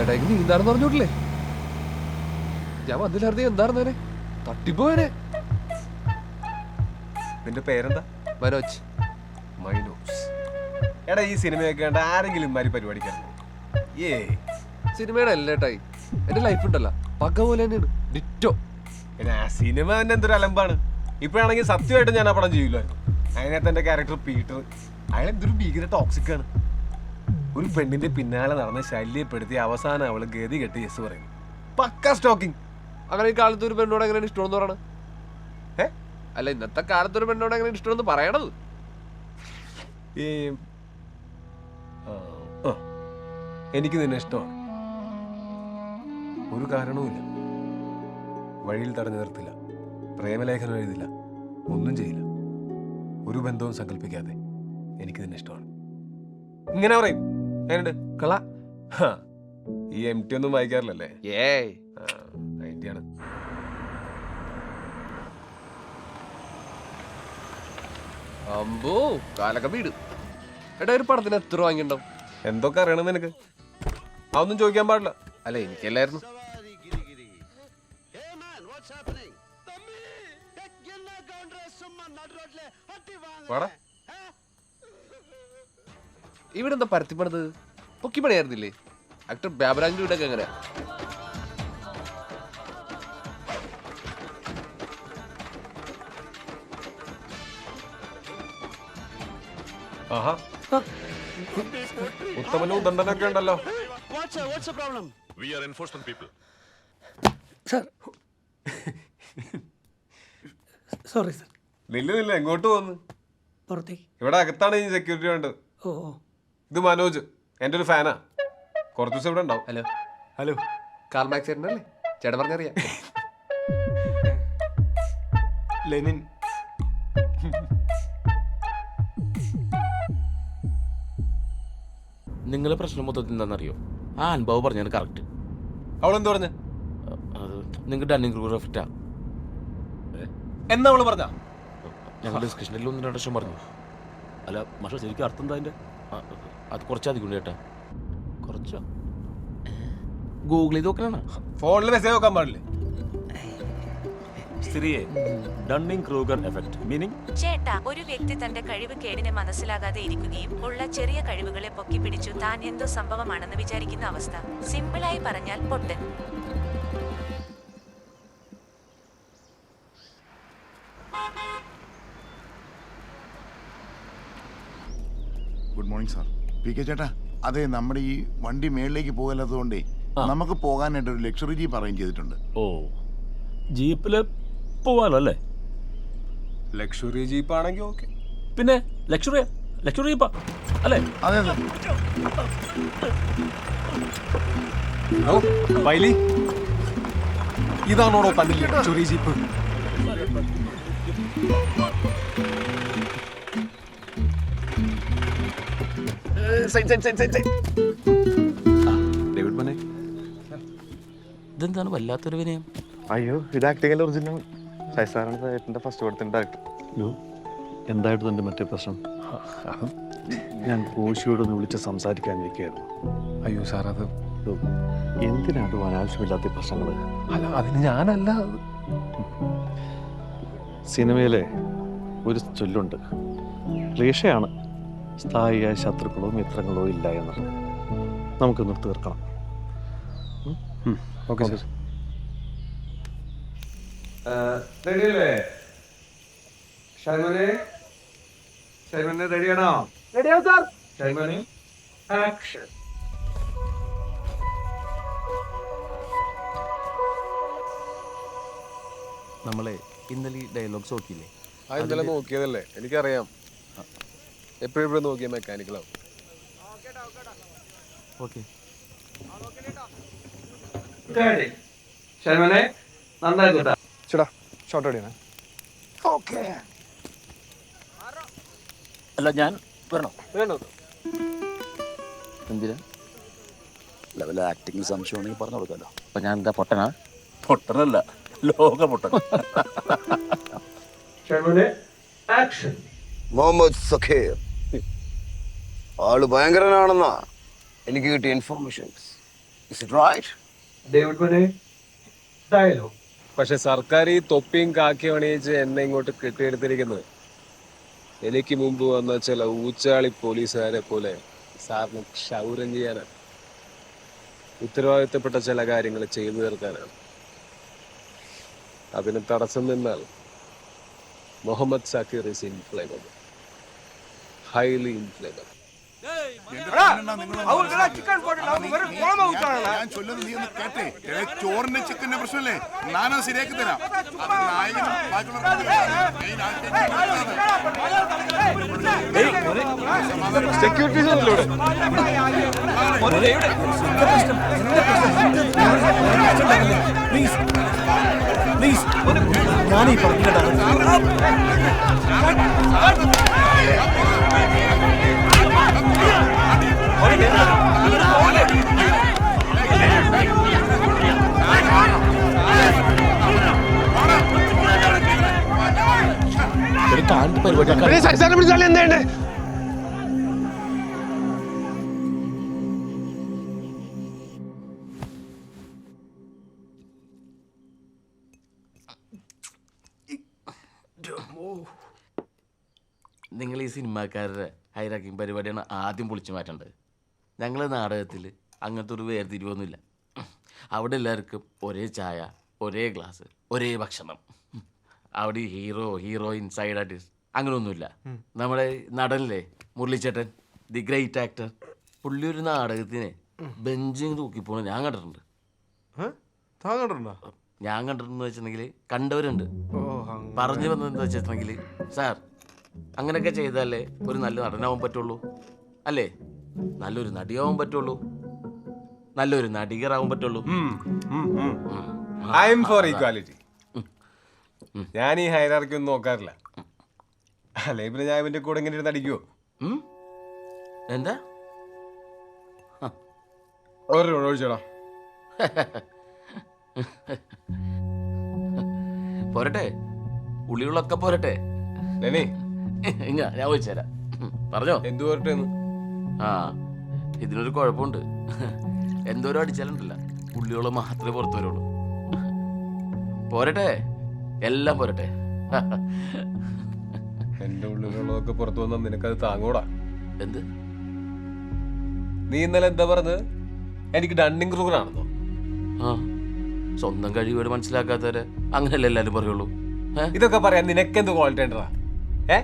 ചേട്ടായിക്ക് നീന്താണെന്ന് പറഞ്ഞോട്ടില്ലേ ഞാൻ വന്നില്ലായിരുന്നു എന്തായിരുന്നേനെ തട്ടിപ്പോയനെ നിന്റെ പേരെന്താ? മനോജ്. മൈനോസ്. എടാ ഈ സിനിമയൊക്കെ കണ്ട ആരെങ്കിലും ഇമാരി പരിപാടിക്കാൻ ഏ. സിനിമയുടെ അല്ല ഏട്ടായി എന്റെ ലൈഫ് ഉണ്ടല്ലോ. പക പോലെ തന്നെയാണ്. ഡിറ്റോ പിന്നെ ആ സിനിമ തന്നെ എന്തൊരു അലമ്പാണ്. ഇപ്പോഴാണെങ്കിൽ സത്യമായിട്ട് ഞാൻ ആ പടം ചെയ്യില്ലായിരുന്നു അതിനകത്ത് എന്റെ ക്യാരക്ടർ പീറ്റർ അയാൾ എന്തൊരു ഭീകര ടോക്സിക് ആണ്. ഒരു പെണ്ണിന്റെ പിന്നാലെ നടന്ന് ശല്യപ്പെടുത്തി അവസാനം അവൾ ഗതി കെട്ടി യെസ് പറയുന്നു. പക്ക സ്റ്റോക്കിംഗ് അങ്ങനെ ഈ കാലത്ത് ഒരു പെണ്ണോട് എങ്ങനെയാണ് ഇഷ്ടമെന്ന് പറയണത്? ഏ? അല്ല ഇന്നത്തെ കാലത്ത് ഒരു പെണ്ണോട് എങ്ങനെ ഇഷ്ടമെന്ന് പറയണത്? ഈ ആ, ആ. എനിക്ക് നിന്നെ ഇഷ്ടമാണ്. ഒരു കാരണവുമില്ല വഴിയിൽ തടഞ്ഞു നിർത്തില്ല. പ്രേമലേഖനം എഴുതില്ല. ഒന്നും ചെയ്യില്ല. ഒരു ബന്ധവും സങ്കല്പിക്കാതെ എനിക്ക് നിന്നെ ഇഷ്ടമാണ്. ഇങ്ങനെ പറയും. എങ്ങനെയുണ്ട്? കള ഈ എം ടി ഒന്നും വായിക്കാറില്ലല്ലേ? ഏയ്. അതിന്റെയാണ് അമ്പോ കാലൊക്കെ വീട്. എടാ ഒരു പടത്തിന് എത്ര വാങ്ങിണ്ടാവും എന്തൊക്കെ അറിയണം നിനക്ക്? അതൊന്നും ചോദിക്കാൻ പാടില്ല. അല്ല എനിക്കല്ലായിരുന്നു. വാടാ. ഇവിടെ എന്താ പരത്തിപ്പണത് പൊക്കി പണിയായിരുന്നില്ലേ? ആക്ടർ ബാബരാജിന്റെ വീടൊക്കെ എങ്ങനെ? ഉത്തമനും ദണ്ഡനൊക്കെ ഉണ്ടല്ലോ. സോറി സർ നില്ല നില്ല. എങ്ങോട്ട് പോന്ന്? പുറത്തേക്ക്. ഇവിടെ അകത്താണ് ഈ സെക്യൂരിറ്റി വേണ്ടത്. ഓ ഓ. ഇത് മനോജ്. എന്റെ ഒരു ഫാനാ. കുറച്ച് ദിവസം ഇവിടെ ഉണ്ടാവും. ഹലോ. ഹലോ. കാർ മാക്സ് ചേട്ടനല്ലേ? ചേട്ടൻ പറഞ്ഞറിയാം. ലെനിൻ. നിങ്ങളെ പ്രശ്നം മൊത്തത്തിൽ എന്താണെന്നറിയോ? ആ അനുഭവം പറഞ്ഞാണ് കറക്റ്റ് അവളെന്ത് പറഞ്ഞു? അത് നിങ്ങൾ ഡണ്ണിങ് ഗ്രൂപ്പ് എഫക്റ്റാ എന്നാ അവൾ പറഞ്ഞ? ഞങ്ങൾ ഡിസ്കഷനിൽ ഒന്ന് രണ്ട് വർഷം പറഞ്ഞു. അല്ല പക്ഷെ ശരിക്കും അർത്ഥം എന്താ അതിന്റെ? അത് കുറച്ചധികം ചേട്ടാ കുറച്ചോ? ഗൂഗിൾ ചെയ്ത് നോക്കണ ഫോണിൽ മെസ്സേജ് നോക്കാൻ പാടില്ലേ? സ്ഥിരിയെ ഡണ്ണിംഗ് ക്രൂഗർ എഫക്ട് മീനിങ് ചേട്ടാ ഒരു വ്യക്തി തന്റെ കഴിവ് കേടിനെ മനസ്സിലാകാതെ ഇരിക്കുകയും ഉള്ള ചെറിയ കഴിവുകളെ പൊക്കിപ്പിടിച്ചു താൻ എന്തോ സംഭവമാണെന്ന് വിചാരിക്കുന്ന അവസ്ഥ. സിമ്പിളായി പറഞ്ഞാൽ പൊട്ടൻ good morning sir P K ചേട്ടാ അതെ നമ്മുടെ ഈ വണ്ടി മേളിലേക്ക് പോകല്ലാത്തതുകൊണ്ടേ നമുക്ക് പോകാനായിട്ട് ഒരു ലക്ഷറി ജീപ്പ് അറേഞ്ച് ചെയ്തിട്ടുണ്ട്. ഓ ജീപ്പിൽ പോവാലോ അല്ലേ ലക്ഷറി ജീപ്പ് ആണെങ്കിൽ ഓക്കെ പിന്നെ ലക്ഷറി ലക്ഷറി ജീപ്പാ അല്ലേ? അതെ അതെ. വൈലി ഇതാണോടോ പണ്ട് ലക്ഷറി ജീപ്പ് ഡേവിഡ് മനെ. ഇതെന്താണ് വല്ലാത്തൊരു വിനയം? അയ്യോ ഇത് ആക്ടിംഗിന്റെ ഒറിജിനൽ ശൈസാറാണ് ഏട്ടന്റെ ഫസ്റ്റ് പടത്തിന്റെ ഡയറക്ടർ എന്തായിട്ട് തന്റെ മറ്റേ പ്രശ്നം? ഞാൻ കോശിയോടൊന്ന് വിളിച്ച് സംസാരിക്കാനിരിക്കുകയായിരുന്നു. അയ്യോ സാർ അത് എന്തിനാണ് അനാവശ്യമില്ലാത്ത പ്രശ്നങ്ങൾ അല്ല അതിന് ഞാനല്ല. സിനിമയിലെ ഒരു ചൊല്ലുണ്ട്. ക്ലീഷയാണ്. സ്ഥായിയായ ശത്രുക്കളോ മിത്രങ്ങളോ ഇല്ല എന്നുള്ളത് നമുക്കൊന്ന് തീർക്കണം. ഓക്കെ സാർ റെഡിയല്ലേ? ഷൈമനെ? ഷൈമനെ റെഡിയാണോ? റെഡിയാവും സാർ. ഷൈമനെ? ആക്ഷൻ. നമ്മളെ ഇന്നലെ ഈ ഡയലോഗ്സ് നോക്കിയില്ലേ? ആ ഇന്നലെ നോക്കിയതല്ലേ? എനിക്കറിയാം. എപ്പോഴും എപ്പോഴും നോക്കിയ മെക്കാനിക്കലാവും ഓക്കെ ഷൈമനെ നന്നായി ഷോട്ട് അല്ല ഞാൻ വരണോ? വേണോ? എന്തിനാ? ലെവൽ ആക്ടിങ് സംശയമാണെങ്കിൽ പറഞ്ഞു കൊടുക്കാമല്ലോ അപ്പൊ ഞാൻ എന്താ പൊട്ടനാ? പൊട്ടനല്ല ലോക പൊട്ടൻ. മുഹമ്മദ് സഖീർ. ആൾ ഭയങ്കരനാണെന്നാ എനിക്ക് കിട്ടിയ ഇൻഫർമേഷൻസ് ഡേവിഡ് it right? പക്ഷെ സർക്കാർ ഈ തൊപ്പിയും കാക്കിയും അണിയിച്ച് എന്നെ ഇങ്ങോട്ട് കെട്ടിയെടുത്തിരിക്കുന്നത് എനിക്ക് മുമ്പ് വന്ന ചില ഊച്ചാളി പോലീസുകാരെ പോലെ സാറിന് ക്ഷൗരം ചെയ്യാനാണ് ഉത്തരവാദിത്തപ്പെട്ട ചില കാര്യങ്ങൾ ചെയ്തു തീർക്കാനാണ്. അതിന് തടസ്സം നിന്നാൽ Muhammad Zakir is inflable highly inflammable ഞാൻ ചൊല്ലുന്നത് നീ ഒന്ന് കേട്ടേ ചോറിന്റെ ചിക്കന്റെ പ്രശ്നമല്ലേ ഞാനത് ശരിയാക്കി തരാം സെക്യൂരിറ്റി നായകനും പ്ലീസ് പ്ലീസ് സെക്യൂരിറ്റീസ് ആണല്ലോ നിങ്ങൾ ഈ സിനിമാക്കാരുടെ ഹൈറാക്കിംഗ് പരിപാടിയാണ് ആദ്യം പൊളിച്ചു മാറ്റേണ്ടത്. ഞങ്ങൾ നാടകത്തിൽ അങ്ങനത്തെ ഒരു വേർതിരിവൊന്നുമില്ല. അവിടെ എല്ലാവർക്കും ഒരേ ചായ ഒരേ ഗ്ലാസ് ഒരേ ഭക്ഷണം. അവിടെ ഹീറോ ഹീറോയിൻ സൈഡ് ആർട്ടിസ്റ്റ് അങ്ങനെയൊന്നുമില്ല നമ്മുടെ നടനല്ലേ മുരളിച്ചേട്ടൻ ദി ഗ്രേറ്റ് ആക്ടർ. പുള്ളി ഒരു നാടകത്തിന് ബെഞ്ചിങ് തൂക്കിപ്പോണ ഞാൻ കണ്ടിട്ടുണ്ട്. താൻ കണ്ടിട്ടുണ്ടോ? ഞാൻ കണ്ടിട്ടുണ്ടെന്ന് വെച്ചിട്ടുണ്ടെങ്കിൽ കണ്ടവരുണ്ട്. പറഞ്ഞു വന്നതെന്ന് വെച്ചിട്ടുണ്ടെങ്കിൽ സാർ അങ്ങനെയൊക്കെ ചെയ്താലേ ഒരു നല്ല നടനാവാൻ പറ്റുള്ളൂ. അല്ലേ? നല്ലൊരു നടിയാവാൻ പറ്റുള്ളൂ. നല്ലൊരു നടികറാവാൻ പറ്റുള്ളൂ. ഐ എം ഫോർ ഈക്വാലിറ്റി ഞാൻ ഈ ഹൈറാർക്കി ഒന്നും നോക്കാറില്ല. അല്ലെ പിന്നെ ഞാൻ ഇവന്റെ കൂടെ ഇങ്ങനെ ഇരുന്ന് അടിക്കുവോ ഉം? എന്താ? ഒരു ഒഴിച്ചോടാ പോരട്ടെ. ഉള്ളിയുള്ളൊക്കെ പോരട്ടെ. ഞാൻ ഞാൻ ചോദിച്ചുതരാം പറഞ്ഞോ. എന്തു പറഞ്ഞിട്ട് ആ ഇതിനൊരു കുഴപ്പമുണ്ട്. എന്തോരം അടിച്ചാലുണ്ടല്ല ഉള്ളിയോളം മാത്രമേ പുറത്തു വരുള്ളൂ. പോരട്ടെ എല്ലാം പോരട്ടെ. എന്റെ ഉള്ളിലുള്ളതൊക്കെ പുറത്തു വന്നാൽ നിനക്കത് താങ്ങൂടാ. എന്ത്? നീ ഇന്നലെ എന്താ പറഞ്ഞത്? എനിക്ക് ഡണ്ണിങ് ക്രൂഗറാണെന്നോ ആ സ്വന്തം കഴിവുകൾ മനസ്സിലാക്കാത്തവരെ അങ്ങനെയല്ല എല്ലാരും പറയുള്ളൂ. ഇതൊക്കെ പറയാൻ നിനക്കെന്ത് ക്വാളിറ്റി ഉണ്ടടാ? ഏ?